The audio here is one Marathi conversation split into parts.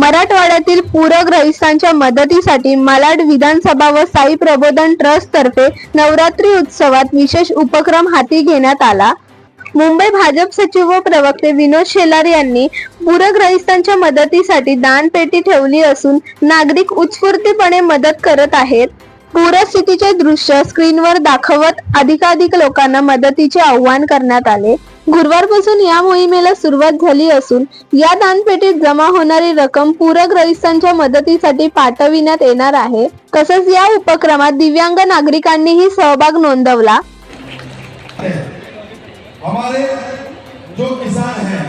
मराठवाड्यातील पूरग्रस्तांच्या मदतीसाठी मालाड विधानसभा व साई प्रबोधन ट्रस्ट तर्फे नवरात्री उत्सवात विशेष उपक्रम हाती घेण्यात आला. मुंबई भाजप सचिव व प्रवक्ते विनोद शेलार यांनी पूरग्रस्तांच्या मदतीसाठी दानपेटी ठेवली असून नागरिक उत्स्फूर्तीपणे मदत करत आहेत. पूरस्थितीचे दृश्य स्क्रीनवर दाखवत अधिकाधिक लोकांना मदतीचे आवाहन करण्यात आले. गुरुवारपासून या मोहिमेला सुरुवात झाली असून या दानपेटीत जमा होणारी रक्कम पूरग्रस्तांच्या मदतीसाठी पाठविण्यात येणार आहे. तसंच या उपक्रमात दिव्यांग नागरिकांनीही सहभाग नोंदवला. हमारे जो किसान है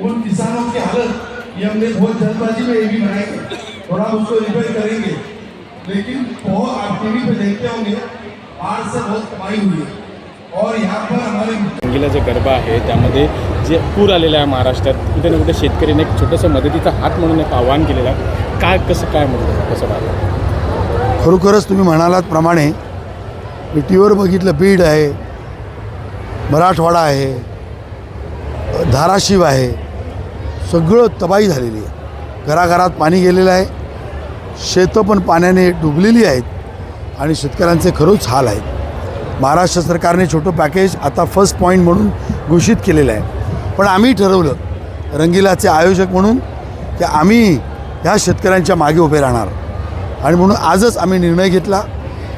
उन किसानों की हालत ये हमने बहुत जल्दबाजी में ये भी बनाएंगे और हम उसको रिपेयर करेंगे। लेकिन बहुत आप टीवी पे देखते होंगे बाढ़ से बहुत कमाई हुई है। और यहाँ पर हमारे रंगीला जे गरबा आहे त्यामध्ये जे पूर आलेला आहे महाराष्ट्रात कुठे ना कुठे शेतकऱ्यांनी एक छोटंसं मदतीचा हात म्हणून एक आव्हान केलेलं आहे. काय कसं काय म्हणलं कसं वाटलं? खरोखरच तुम्ही म्हणालात प्रमाणे मी टी व्हीवर बघितलं बीड आहे मराठवाडा आहे धाराशिव आहे सगळं तबाही झालेली आहे. घराघरात पाणी गेलेलं आहे शेतं पण पाण्याने डुबलेली आहेत आणि शेतकऱ्यांचे खरंच हाल आहेत. महाराष्ट्र सरकारने छोटं पॅकेज आता फर्स्ट पॉईंट म्हणून घोषित केलेलं आहे. पण आम्ही ठरवलं रंगीलाचे आयोजक म्हणून की आम्ही ह्या शेतकऱ्यांच्या मागे उभे राहणार. आणि म्हणून आजच आम्ही निर्णय घेतला.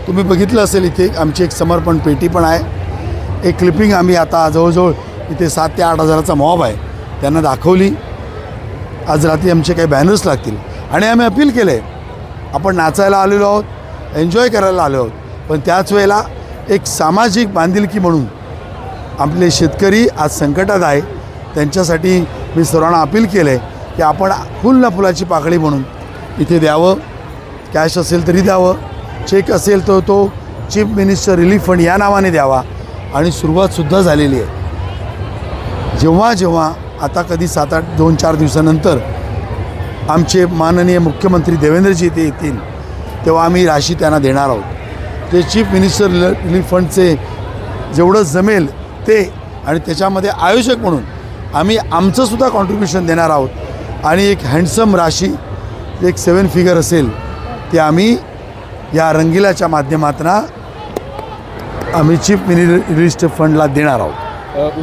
तुम्ही बघितलं असेल इथे आमची एक समर्पण पेटी पण आहे. एक क्लिपिंग आम्ही आता जवळजवळ इथे सात ते आठ हजाराचा मॉब आहे. त्यांना दाखवली. आज रात्री आमचे काही बॅनर्स लागतील. आणि आम्ही अपील केलं आहे आपण नाचायला आलेलो आहोत एन्जॉय करायला आलो आहोत. पण त्याच वेळेला एक सामाजिक बांधिलकी म्हणून आपले शेतकरी आज संकटात आहे. त्यांच्यासाठी मी सर्वांना अपील केलं आहे की आपण फुल ना फुलाची पाकळी म्हणून इथे द्यावं. कॅश असेल तरी द्यावं. चेक असेल तर तो चीफ मिनिस्टर रिलीफ फंड या नावाने द्यावा. आणि सुरुवातसुद्धा झालेली आहे. जेव्हा जेव्हा आता कधी सात आठ दोन चार दिवसानंतर आमचे माननीय मुख्यमंत्री देवेंद्रजी ते येतील तेव्हा आम्ही राशी त्यांना देणार आहोत. ते चीफ मिनिस्टर रिलीफ फंडचे जेवढं जमेल ते आणि त्याच्यामध्ये आयोजक म्हणून आम्ही आमचंसुद्धा कॉन्ट्रीब्युशन देणार आहोत. आणि एक हँडसम राशी एक सेवन फिगर असेल ते आम्ही या रंगीलाच्या माध्यमातून आम्ही चीफ मिनिस्टर फंडला देणार आहोत.